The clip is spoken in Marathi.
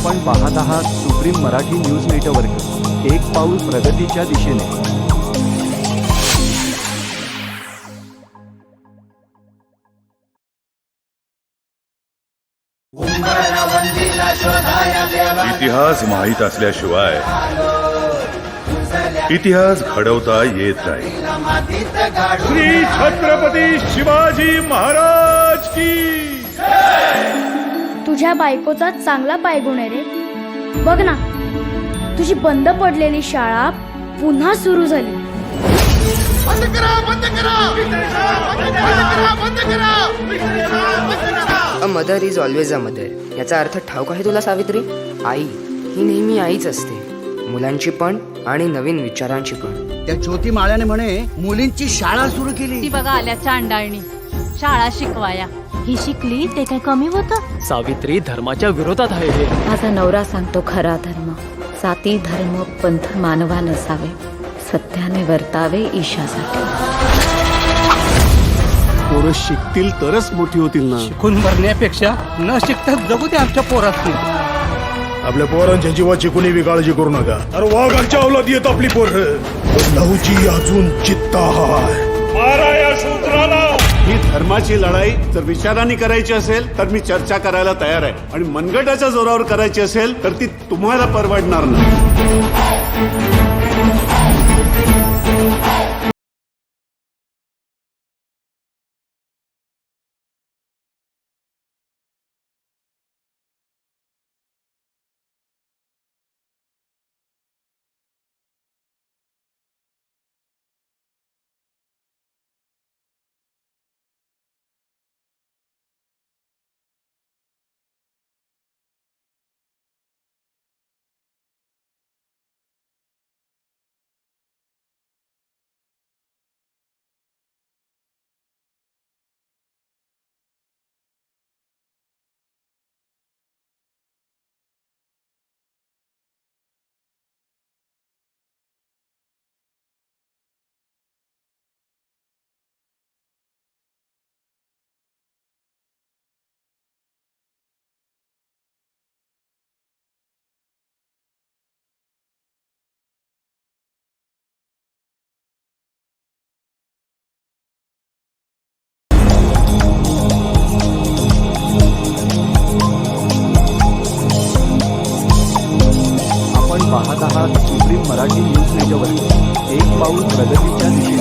आपण पाहत आहात सुप्रीम मराठी न्यूज नेटवर्क. एक पाऊल प्रगतीच्या दिशेने. इतिहास माहीत असल्याशिवाय इतिहास घडवता येत नाही. श्री छत्रपती शिवाजी महाराज की तुझ्या बायकोचा चांगला पायगुण आहे रे. बघ ना तुझी बंद पडलेली शाळा पुन्हा सुरू झाली. A mother is always a mother. याचा अर्थ ठाऊक आहे तुला सावित्री? आई ही नेहमी आईच असते. मुलांची पण आणि नवीन विचारांची पण. त्या ज्योती माळ्याने म्हणे मुलींची शाळा सुरू केली. ती बघा आल्या चांडाळणी शाळा शिकवाया. ही शिकली ते काय कमी होतं? सावित्री धर्माच्या विरोधात आहे हे. माझा नवरा सांगतो खरा धर्म. जाती धर्म पंथ मानवा नसावे. सत्याने वर्तावे ईशासाठी. पोरं शिकतील तरच मोठी होतील ना. खून भरण्यापेक्षा न शिकता जगू दे आमच्या पोरात आपल्या पोरांच्या जीवाची कुणी बी काळजी करू नका. अरे वाघांच्या अवलाद येत आपली पोर. लहूची अजून चित्ता हाय मारा या ही धर्माची लढाई जर विचाराने करायची असेल तर मी चर्चा करायला तयार आहे. आणि मनगटाच्या जोरावर करायची असेल तर ती तुम्हाला परवडणार नाही. मराठी न्यूज नेटवर्क एक पाऊल प्रगतीच्या दिशेने